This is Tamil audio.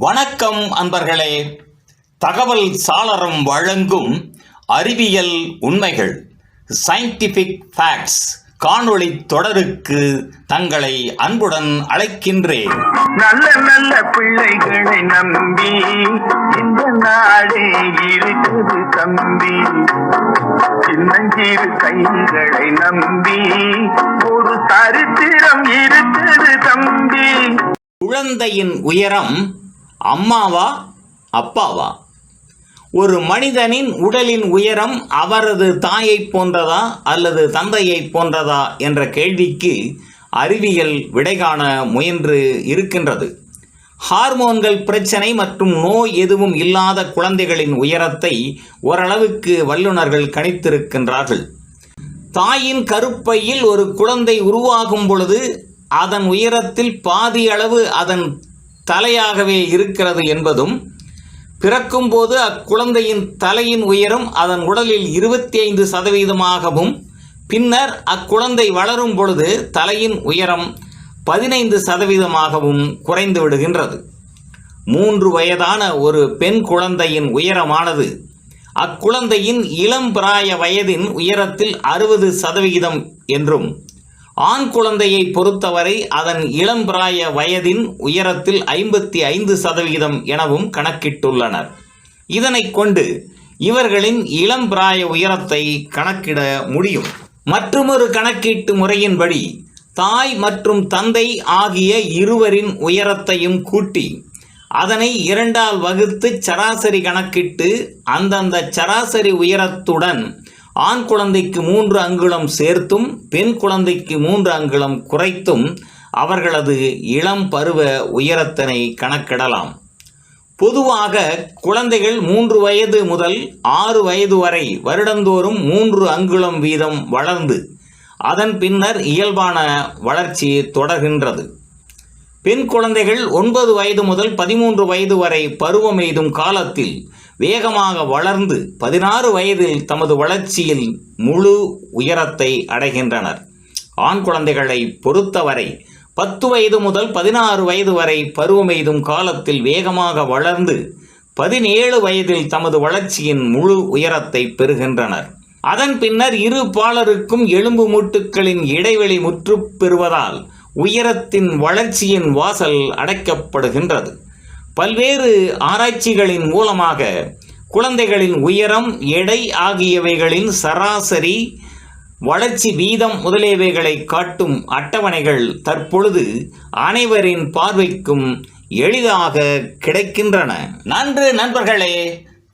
வணக்கம் அன்பர்களே. தகவல் சாளரம் வழங்கும் அறிவியல் உண்மைகள் சயின்டிபிக் ஃபேக்ட்ஸ் காணொளி தொடருக்கு தங்களை அன்புடன் அழைக்கின்றேன். நல்ல நல்ல பிள்ளைகளை நம்பி இந்த நாடே இருக்குது தம்பி. சின்னஞ்சிறு கைகளை நம்பி ஒரு சரித்திரம் இருக்குது தம்பி. குழந்தையின் உயரம் அம்மாவா? அப்பாவா? ஒரு மனிதனின் உடலின் உயரம் அவரது தாயைப் போன்றதா அல்லது தந்தையைப் போன்றதா என்ற கேள்விக்கு அறிவியல் விடை காண முயன்று இருக்கின்றது. ஹார்மோன்கள் பிரச்சனை மற்றும் நோய் எதுவும் இல்லாத குழந்தைகளின் உயரத்தை ஓரளவுக்கு வல்லுநர்கள் கணித்திருக்கின்றார்கள். தாயின் கருப்பையில் ஒரு குழந்தை உருவாகும் பொழுது அதன் உயரத்தில் பாதி அளவு அதன் தலையாகவே இருக்கிறது என்பதும் பிறக்கும்போது அக்குழந்தையின் தலையின் உயரம் அதன் உடலில் இருபத்தி ஐந்து சதவீதமாகவும் பின்னர் அக்குழந்தை வளரும் பொழுது தலையின் உயரம் பதினைந்து சதவீதமாகவும் குறைந்து விடுகின்றது. மூன்று வயதான ஒரு பெண் குழந்தையின் உயரமானது அக்குழந்தையின் இளம் பிராய வயதின் உயரத்தில் அறுபது சதவிகிதம் என்றும் ஆண் குழந்தையை பொறுத்தவரை அதன் இளம் பிராய வயதின் உயரத்தில் ஐம்பத்தி ஐந்து சதவிகிதம் எனவும் கணக்கிட்டுள்ளனர். இதனை கொண்டு இவர்களின் இளம் பிராய உயரத்தை கணக்கிட முடியும். மற்றுமொரு கணக்கீட்டு முறையின்படி தாய் மற்றும் தந்தை ஆகிய இருவரின் உயரத்தையும் கூட்டி அதனை இரண்டால் வகுத்து சராசரி கணக்கிட்டு அந்தந்த சராசரி உயரத்துடன் ஆண் குழந்தைக்கு மூன்று அங்குலம் சேர்த்தும் பெண் குழந்தைக்கு மூன்று அங்குலம் குறைத்தும் அவர்களது இளம் பருவ உயரத்தினை கணக்கிடலாம். பொதுவாக குழந்தைகள் மூன்று வயது முதல் ஆறு வயது வரை வருடந்தோறும் மூன்று அங்குலம் வீதம் வளர்ந்து அதன் பின்னர் இயல்பான வளர்ச்சி தொடர்கின்றது. பெண் குழந்தைகள் ஒன்பது வயது முதல் பதிமூன்று வயது வரை பருவம் எய்தும் காலத்தில் வேகமாக வளர்ந்து பதினாறு வயதில் தமது வளர்ச்சியில் முழு உயரத்தை அடைகின்றனர். ஆண் குழந்தைகளை பொறுத்தவரை பத்து வயது முதல் பதினாறு வயது வரை பருவம் எய்தும் காலத்தில் வேகமாக வளர்ந்து பதினேழு வயதில் தமது வளர்ச்சியின் முழு உயரத்தை பெறுகின்றனர். அதன் பின்னர் இரு பாலருக்கும் எலும்பு மூட்டுக்களின் இடைவெளி முற்றுப்பெறுவதால் உயரத்தின் வளர்ச்சியின் வாசல் அடைக்கப்படுகின்றது. பல்வேறு ஆராய்ச்சிகளின் மூலமாக குழந்தைகளின் உயரம் எடை ஆகியவைகளின் சராசரி வளர்ச்சி வீதம் முதலியவைகளை காட்டும் அட்டவணைகள் தற்பொழுது அனைவரின் பார்வைக்கும் எளிதாக கிடைக்கின்றன. நன்று நண்பர்களே!